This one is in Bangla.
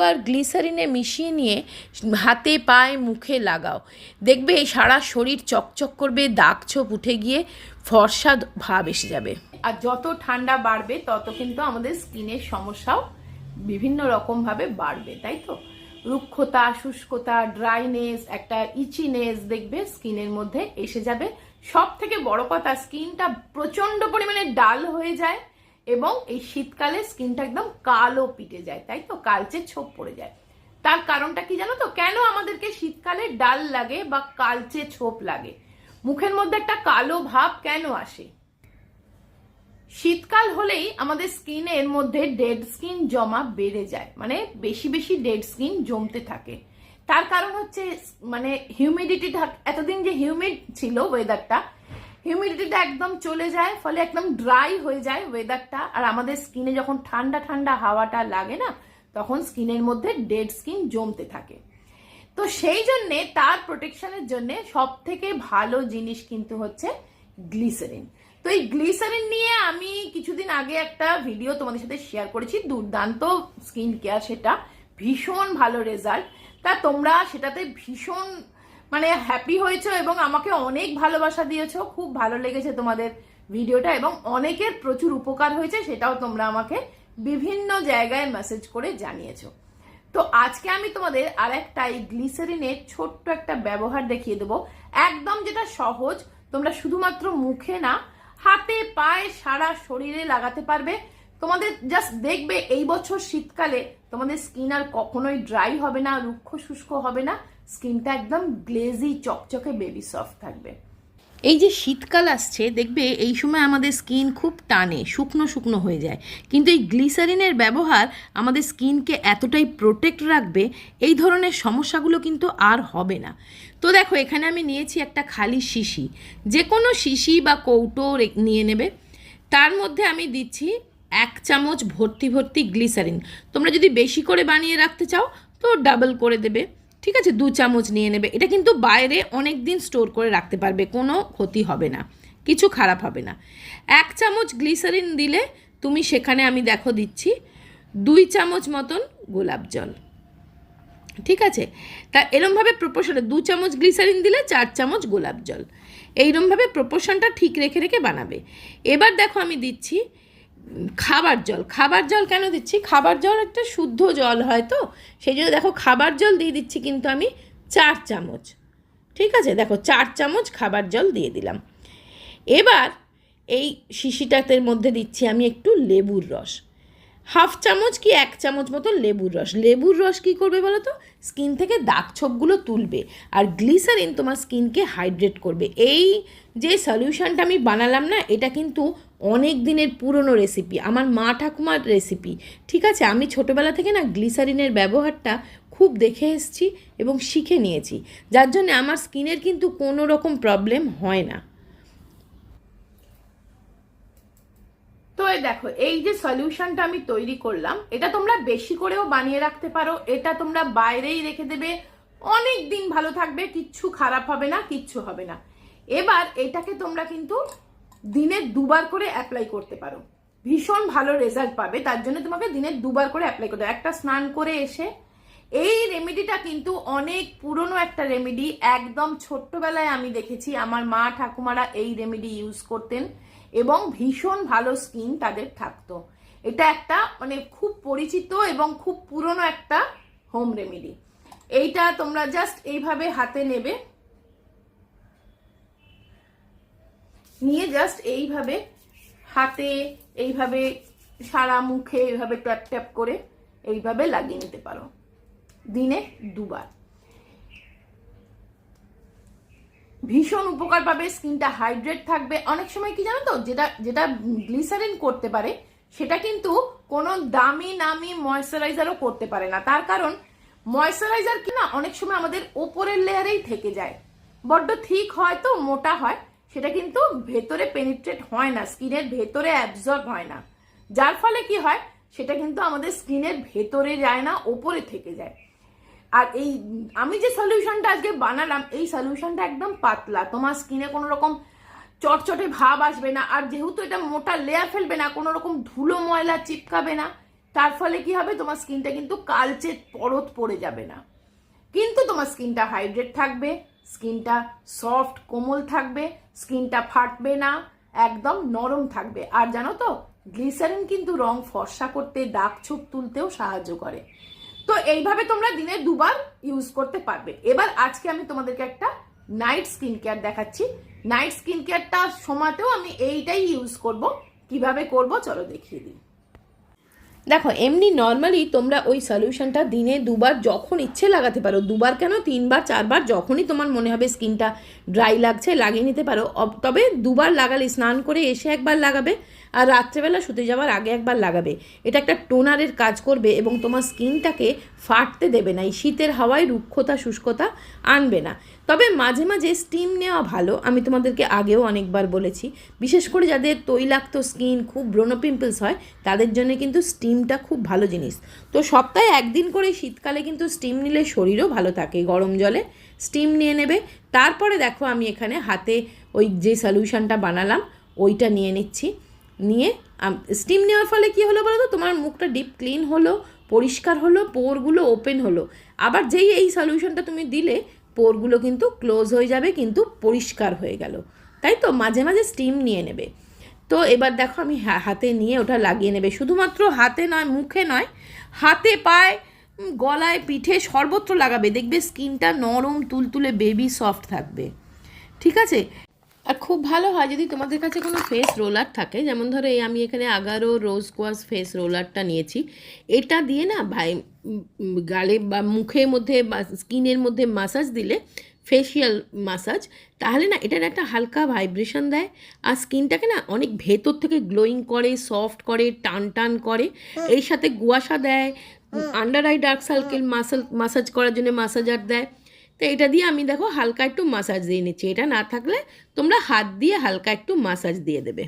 বার গ্লিসারিনে মিশিয়ে নিয়ে হাতে, পায়ে, মুখে লাগাও। দেখবে সারা শরীর চকচক করবে, দাগ ছোপ উঠে গিয়ে ফর্সা ভাব এসে যাবে। আর যত ঠান্ডা বাড়বে, তত কিন্তু আমাদের স্কিনের সমস্যাও বিভিন্ন রকম ভাবে বাড়বে, তাই তো? রুক্ষতা, শুষ্কতা, ড্রাইনেস, একটা ইচিনেস দেখবে স্কিনের মধ্যে এসে যাবে। সব থেকে বড় কথা, স্কিনটা প্রচণ্ড পরিমাণে ডাল হয়ে যায়। এবং এই শীতকালে স্কিনটা একদম কালো পিটে যায়, তাই তো? কালচে ছোপ পড়ে যায়। তার কারণটা কি জানো তো? কেন আমাদেরকে শীতকালে ডাল লাগে বা কালচে ছোপ লাগে? মুখের মধ্যে একটা কালো ভাব কেন আসে? শীতকাল হলেই আমাদের স্কিনের মধ্যে ডেড স্কিন জমা বেড়ে যায় মানে বেশি বেশি ডেড স্কিন জমতে থাকে। তার কারণ হচ্ছে মানে হিউমিডিটি এতদিন যে হিউমিড ছিল ওয়েদারটা হিউমিডিটিটা একদম চলে যায়, ফলে একদম ড্রাই হয়ে যায় ওয়েদারটা আর আমাদের স্কিনে যখন ঠান্ডা ঠান্ডা হাওয়াটা লাগে না, তখন স্কিনের মধ্যে ডেড স্কিন জমতে থাকে। তো সেই জন্যে, তার প্রোটেকশনের জন্য সব থেকে ভালো জিনিস কিন্তু হচ্ছে গ্লিসারিন তো এই গ্লিসারিন নিয়ে আমি কিছুদিন আগে একটা ভিডিও তোমাদের সাথে শেয়ার করেছি, দুর্দান্ত স্কিন কেয়ার সেটা। ভীষণ ভালো রেজাল্ট তা তোমরা সেটাতে ভীষণ মানে হ্যাপি হয়েছো এবং আমাকে অনেক ভালোবাসা দিয়েছ, খুব ভালো লেগেছে তোমাদের ভিডিওটা এবং অনেকের প্রচুর উপকার হয়েছে সেটাও তোমরা আমাকে বিভিন্ন জায়গায় মেসেজ করে জানিয়েছো। তো আজকে আমি তোমাদের আর একটা এই গ্লিসারিনের ছোট্ট একটা ব্যবহার দেখিয়ে দেবো। একদম যেটা সহজ, তোমরা শুধুমাত্র মুখে না, হাতে, পায়ে, সারা শরীরে লাগাতে পারবে। তোমাদের জাস্ট দেখবে এই বছর শীতকালে তোমাদের স্কিন আর কখনোই ড্রাই হবে না, রুক্ষ শুষ্ক হবে না স্কিনটা একদম গ্লেজি চকচকে বেবি সফট থাকবে। এই যে শীতকাল আসছে, দেখবে এই সময় আমাদের স্কিন খুব টানে, শুকনো শুকনো হয়ে যায়। কিন্তু এই গ্লিসারিনের ব্যবহার আমাদের স্কিনকে এতটাই প্রোটেক্ট রাখবে, এই ধরনের সমস্যাগুলো কিন্তু আর হবে না। তো দেখো, এখানে আমি নিয়েছি একটা খালি শিশি। যে কোনো শিশি বা কৌটো নিয়ে নেবে। তার মধ্যে আমি দিচ্ছি এক চামচ ভর্তি ভর্তি গ্লিসারিন। তোমরা যদি বেশি করে বানিয়ে রাখতে চাও, তো ডাবল করে দেবে। ঠিক আছে, দু চামচ নিয়ে নেবে। এটা কিন্তু বাইরে অনেক দিন স্টোর করে রাখতে পারবে, কোনো ক্ষতি হবে না, কিছু খারাপ হবে না। এক চামচ গ্লিসারিন দিলে তুমি সেখানে আমি দেখো দিচ্ছি, দুই চামচ মতন গোলাপ জল। ঠিক আছে? তা এরমভাবে প্রপোর্শনে দু চামচ গ্লিসারিন দিলে চার চামচ গোলাপ জল। এইরমভাবে প্রপোর্শনটা ঠিক রেখে রেখে বানাবে। এবার দেখো আমি দিচ্ছি খাবার জল খাবার জল কেন দিচ্ছি? খাবার জল একটা শুদ্ধ জল হয় তো সেই জন্য দেখো খাবার জল দিয়ে দিচ্ছি কিন্তু আমি চার চামচ। ঠিক আছে? দেখো চার চামচ খাবার জল দিয়ে দিলাম। এবার এই শিশিটাতের মধ্যে দিচ্ছি আমি একটু লেবুর রস। হাফ চামচ কি এক চামচ মতো লেবুর রস? লেবুর রস কি করবে বলো তো স্কিন থেকে দাগ ছোপগুলো তুলবে আর গ্লিসারিন তোমার স্কিনকে হাইড্রেট করবে। এই যে সলিউশনটা আমি বানালাম না, এটা কিন্তু অনেক দিনের পুরনো রেসিপি, আমার মা ঠাকুমার রেসিপি। ঠিক আছে, আমি ছোটোবেলা থেকে না গ্লিসারিনের ব্যবহারটা খুব দেখে এসেছি এবং শিখে নিয়েছি। যার জন্য আমার স্কিনের কিন্তু কোনো রকম প্রবলেম হয় না। তো দেখো, এই যে সলিউশনটা আমি তৈরি করলাম, এটা তোমরা বেশি করেও বানিয়ে রাখতে পারো, এটা তোমরা বাইরেই রেখে দেবে অনেক দিন ভালো থাকবে, কিচ্ছু খারাপ হবে না, কিচ্ছু হবে না। এবার এটাকে তোমরা কিন্তু দিনে দুবার করে অ্যাপ্লাই করতে পারো। ভীষণ ভালো রেজাল্ট পাবে, তার জন্য তোমাকে দিনে দুবার করে অ্যাপ্লাই করতে একটা স্নান করে এসে, এই রেমেডিটা কিন্তু অনেক পুরনো একটা রেমেডি একদম ছোট্টবেলায় আমি দেখেছি, আমার মা ঠাকুমারা এই রেমেডি ইউজ করতেন। এবং ভীষণ ভালো স্কিন তাদের থাকতো। এটা একটা মানে খুব পরিচিত এবং খুব পুরনো একটা হোম রেমেডি। এইটা তোমরা জাস্ট এইভাবে হাতে নেবে। নিয়ে জাস্ট এইভাবে হাতে, এইভাবে সারা মুখে এইভাবে ট্যাপ ট্যাপ করে এইভাবে লাগিয়ে নিতে পারো। দিনে দুবার। ভীষণ উপকার পাবে, স্কিনটা হাইড্রেট থাকবে। অনেক সময় কি জানো তো, যেটা যেটা গ্লিসারিন করতে পারে, সেটা কিন্তু কোনো দামি, নামি ময়শ্চারাইজারও করতে পারে না। তার কারণ, ময়শ্চারাইজার কি না, অনেক সময় আমাদের ওপরের লেয়ারেই থেকে যায়। বড্ড ঠিক হয় তো, মোটা হয়, সেটা কিন্তু ভেতরে পেনিট্রেট হয় না, স্কিনের ভেতরে অ্যাবজর্ব হয় না। যার ফলে কি হয়, সেটা কিন্তু আমাদের স্কিনের ভেতরে যায় না, ওপরে থেকে যায়। আর এই, আমি যে সলিউশনটা আজকে বানালাম, এই সলিউশনটা একদম পাতলা। তোমার স্কিনে কোনো রকম চটচটে ভাব আসবে না, আর যেহেতু এটা মোটা লেয়ার ফেলবে না, কোনো রকম ধুলো ময়লা চিপকাবে না, তার ফলে কি হবে? তোমার স্কিনটা কিন্তু কালচে পরত পড়ে যাবে না। কিন্তু তোমার স্কিনটা হাইড্রেট থাকবে স্কিনটা সফট কোমল থাকবে স্কিনটা ফাটবে না, একদম নরম থাকবে। আর জানো তো গ্লিসারিন কিন্তু রং ফর্সা করতে, দাগ ছোপ তুলতেও সাহায্য করে। তো এইভাবে তোমরা দিনে দুবার ইউজ করতে পারবে। এবার আজকে আমি তোমাদেরকে একটা নাইট স্কিন কেয়ার দেখাচ্ছি। নাইট স্কিন কেয়ারটার সময়তেও আমি এইটাই ইউজ করব। কীভাবে করব চলো দেখিয়ে দিই। দেখো, এমনি নর্মালি তোমরা ওই সলিউশনটা দিনে দুবার যখন ইচ্ছে লাগাতে পারো, দুবার কেন, তিনবার, চারবার, যখনই তোমার মনে হবে স্কিনটা ড্রাই লাগছে, লাগিয়ে নিতে পারো তবে দুবার লাগালে, স্নান করে এসে একবার লাগাবে আর রাত্রেবেলা শুতে যাওয়ার আগে একবার লাগাবে। এটা একটা টোনারের কাজ করবে এবং তোমার স্কিনটাকে ফাটতে দেবে না। এই শীতের হাওয়ায় রুক্ষতা, শুষ্কতা আনবে না। তবে মাঝে মাঝে স্টিম নেওয়া ভালো। আমি তোমাদেরকে আগেও অনেকবার বলেছি। বিশেষ করে যাদের তৈলাক্ত স্কিন, খুব ব্রণ পিম্পলস হয়, তাদের জন্য কিন্তু স্টিমটা খুব ভালো জিনিস। তো সপ্তাহে একদিন করে শীতকালে কিন্তু স্টিম নিলে শরীরও ভালো থাকে। গরম জলে স্টিম নিয়ে নেবে। তারপরে দেখো আমি এখানে হাতে ওই যে সলিউশনটা বানালাম, ওইটা নিয়ে নিচ্ছি। নিয়ে স্টিম নেওয়ার ফলে কি হলো বলো তো তোমার মুখটা ডিপ ক্লিন হলো, পরিষ্কার হলো, পোরগুলো ওপেন হলো। আবার যেই এই সলিউশনটা তুমি দিলে, পোরগুলো কিন্তু ক্লোজ হয়ে যাবে, কিন্তু পরিষ্কার হয়ে গেল। তাই তো? মাঝে মাঝে স্টিম নিয়ে নেবে। তো এবার দেখো, আমি হাতে নিয়ে ওটা লাগিয়ে নেবে। শুধুমাত্র হাতে নয়, মুখে নয়, হাতে পায়ে গলায়, পিঠে সর্বত্র লাগাবে। দেখবে স্কিনটা নরম, তুলতুলে বেবি সফট থাকবে। ঠিক আছে? আর খুব ভালো হয় যদি তোমাদের কাছে কোনো ফেস রোলার থাকে যেমন ধরো এই আমি এখানে আগারো রোজ কোয়াস ফেস রোলারটা নিয়েছি এটা দিয়ে না ভাই গালে বা মুখের মধ্যে বা স্কিনের মধ্যে মাসাজ দিলে ফেসিয়াল মাসাজ তাহলে না এটার একটা হালকা ভাইব্রেশন দেয়। আর স্কিনটাকে না অনেক ভেতর থেকে গ্লোয়িং করে সফট করে টান টান করে এর সাথে গুয়াশা দেয় আন্ডার আই ডার্ক সার্কেল মাসাল মাসাজ করার জন্য মাসাজার দেয়। তো এটা দিয়ে আমি দেখো হালকা একটু মাসাজ দিয়ে নিচ্ছি। এটা না থাকলে তোমরা হাত দিয়ে হালকা একটু মাসাজ দিয়ে দেবে।